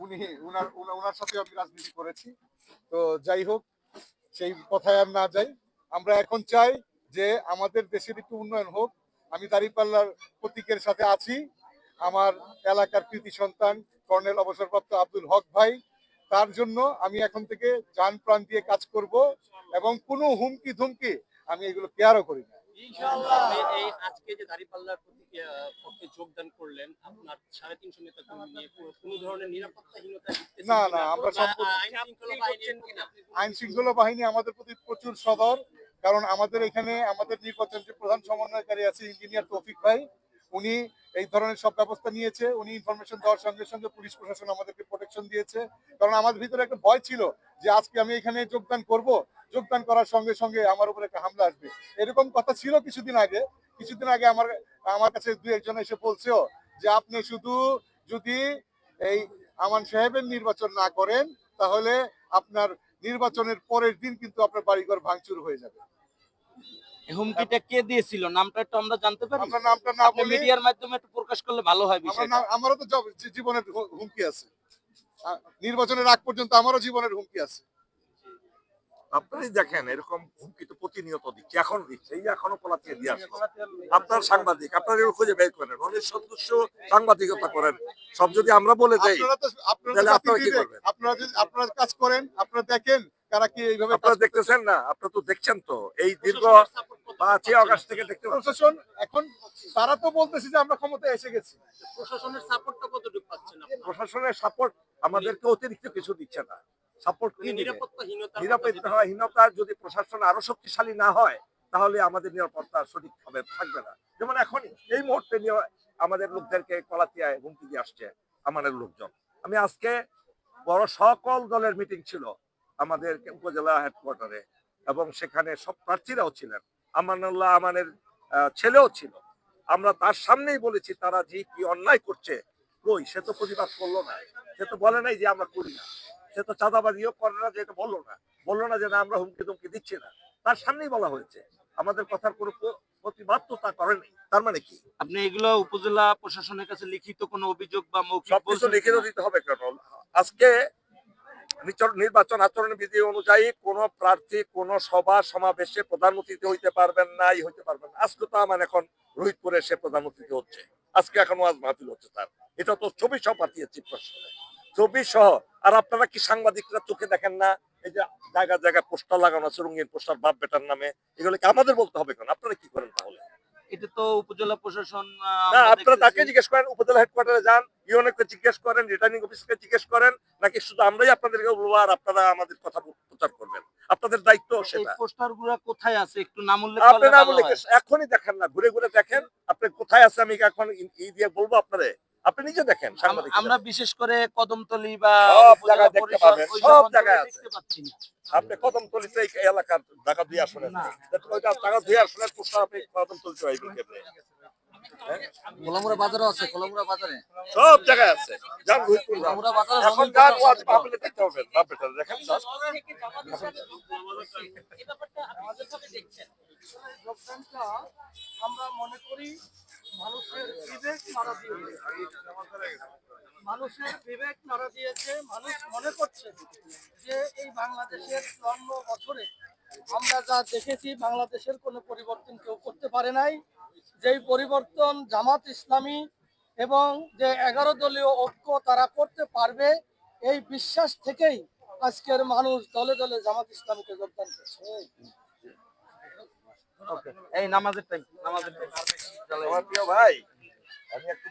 উনি, উনার, উনা- উনার সাথে আমি রাজনীতি করেছি। তো যাই হোক, সেই কথায় আর না যাই। আমরা এখন চাই যে আমাদের দেশের একটু উন্নয়ন হোক। আমি দাঁড়িপাল্লার প্রতীকের সাথে আছি। আমার এলাকার কৃতি সন্তান, কর্নেল অবসরপ্রাপ্ত আব্দুল হক ভাই, তার জন্য আমি এখন থেকে যান প্রাণ দিয়ে কাজ করব এবং কোনো হুমকি ধুমকি আমি এগুলো কেয়ারও করি না। এই আজকে যে দাঁড়িপাল্লার পক্ষে যোগদান করলেন আপনার সাড়ে তিনশো নেতা নিয়ে কোনো- কোনো ধরনের নিরাপত্তাহীনতা না, না, আমরা বা, সম্পূর্ণ- আহ, আইন শৃঙ্খলা বাহিনীর কিনা আইন শৃঙ্খলা বাহিনী আমাদের প্রতি প্রচুর সদর কারণ আমাদের এখানে আমাদের নির্বাচন যে প্রধান সমন্বয়কারী আছে ইঞ্জিনিয়ার তৌফিক ভাই উনি এই ধরনের সব ব্যবস্থা নিয়েছে উনি ইনফরমেশন দেওয়ার সঙ্গে সঙ্গে পুলিশ প্রশাসন আমাদেরকে প্রোটেকশন দিয়েছে। কারণ আমাদের ভিতরে একটা ভয় ছিল যে আজকে আমি এখানে যোগদান করব যোগদান করার সঙ্গে সঙ্গে আমার উপর একটা হামলা আসবে। এরকম কথা ছিল কিছুদিন আগে। কিছুদিন আগে আমার আমার কাছে দু একজন এসে বলছেও যে আপনি শুধু যদি এই আমান সাহেবের নির্বাচন না করেন তাহলে আপনার নির্বাচনের পরের দিন কিন্তু আপনার বাড়িঘর ভাঙচুর হয়ে যাবে। হুমকিটা কে দিয়েছিল? নামটা একটু আমরা জানতে পারি? আমরা নামটা না বলি মিডিয়ার মাধ্যমে একটু প্রকাশ করলে ভালো হয় আমার বিষয়টা। আমারও তো জীবনের হুমকি আছে। নির্বাচনের আগ পর্যন্ত আমারও জীবনের হুমকি আছে। আপনারাই দেখেন এরকম হুমকি তো প্রতিনিয়ত দিচ্ছে এখন দিচ্ছে এই এখনও পলাতিয়ে দিয়ে আসছে। আপনার সাংবাদিক আপনারা এগুলো খুঁজে বের করেন অনেক সদস্য সাংবাদিকতা করেন। সব যদি আমরা বলে যাই আপনারা তো তাহলে আপনারা কি করবেন? আপনারা যদি আপনারা কাজ করেন আপনারা দেখেন কারা কি এইভাবে আপনারা দেখতেছেন না? আপনারা তো দেখছেন তো এই দীর্ঘ পাঁচই আগস্ট থেকে দেখতে প্রশাসন এখন তারা তো বলতেছে যে আমরা ক্ষমতায় এসে গেছি। প্রশাসনের সাপোর্টটা কতটুকু পাচ্ছেন আপনারা? প্রশাসনের সাপোর্ট আমাদেরকে অতিরিক্ত কিছু দিচ্ছে না। সাপোর্ট কি? নিরাপত্তাহীনতা যদি প্রশাসন আরও শক্তিশালী না হয় তাহলে আমাদের নিরাপত্তা সঠিকভাবে থাকবে না। যেমন এখন এই মুহূর্তে আমাদের লোকদেরকে কলাতিয়ায় হুমকি দিয়ে আসছে আমাদের লোকজন। আমি আজকে বড় সকল দলের মিটিং ছিল আমাদের উপজেলা হেডকোয়ার্টারে এবং সেখানে সব প্রার্থীরাও ছিলেন। আমানুল্লাহ আমানের ছেলেও ছিল। আমরা তার সামনেই বলেছি তারা যে কি অন্যায় করছে কই? সে তো প্রতিবাদ করল না। সে তো বলে নাই যে আমরা করি না। সে তো চাঁদাবাজিও করে না যে এটা বলল না। বলল না যে না আমরা হুমকি তুমকি দিচ্ছি না। তার সামনেই বলা হয়েছে আমাদের কথার কোনো প্রতিবাদ তো তা করেনি। তার মানে কি? আপনি এগুলো উপজেলা প্রশাসনের কাছে লিখিত কোনো অভিযোগ বা সবকিছু লিখিত দিতে হবে কেন? আজকে নির্বাচন আচরণ বিধি অনুযায়ী কোন প্রার্থী কোন সভা সমাবেশে প্রধানমন্ত্রী হইতে পারবেন না ই হইতে পারবেন আজকে তো আমার এখন রোহিতপুরে সে প্রধানমন্ত্রী হচ্ছে। আজকে এখন ওয়াজ মাহফিল হচ্ছে তার। এটা তো ছবি সহ পাঠিয়েছি প্রশ্নে। ছবি সহ আর আপনারা কি সাংবাদিকরা চোখে দেখেন না? এই যে জায়গা জায়গায় পোস্টার লাগানো আছে রঙিন পোস্টার বাপ বেটার নামে। এগুলো কি আমাদের বলতে হবে কেন? আপনারা কি করেন তাহলে? এটা তো উপজেলা প্রশাসন না আপনারা তাকে জিজ্ঞেস করেন উপজেলা হেডকোয়ার্টারে যান ইউনিয়নকে জিজ্ঞেস করেন রিটার্নিং অফিসকে জিজ্ঞেস করেন নাকি শুধু আমরাই আপনাদেরকে বলব আর আপনারা আমাদের কথা প্রচার করবেন? আপনাদের দায়িত্ব সেটা। কোথায় আছে? একটু নাম উল্লেখ আপনি এখনই দেখেন না ঘুরে ঘুরে দেখেন। আপনি কোথায় আছে আমি এখন ই দিয়ে বলব আপনারে? আপনি নিজে দেখেন আমরা বিশেষ করে কদমতলি বা সব জায়গায় দেখতে পাবেন, সব জায়গায় আছে। আপনি কদম তলিতে এই এলাকার ঢাকা দুই আসনের না। ওইটা ঢাকা দুই আসনের পোস্টার আপনি কদম পাইবেন কেমনে? বাজারও আছে গোলামুড়া বাজারে সব জায়গায় আছে যান রোহিতপুর যান। বাজারে এখন যান ওয়াজ মাহফিলে দেখতে পাবেন বাপ বেটা দেখেন যান। এই ব্যাপারটা আপনি কীভাবে দেখছেন আমরা মনে করি মানুষের বিবেক নাড়া দিয়েছে। মানুষ মনে করছে যে এই বাংলাদেশের জন্ম বছরে আমরা যা দেখেছি, বাংলাদেশের কোনো পরিবর্তন কেউ করতে পারে নাই। যেই পরিবর্তন জামাত ইসলামী এবং যে এগারো দলীয় ঐক্য তারা করতে পারবে, এই বিশ্বাস থেকেই আজকের মানুষ দলে দলে জামাত ইসলামীকে যোগদান করছে। এই নামাজের টাইম নামাজের টাইম আমার প্রিয় ভাই আমি একটু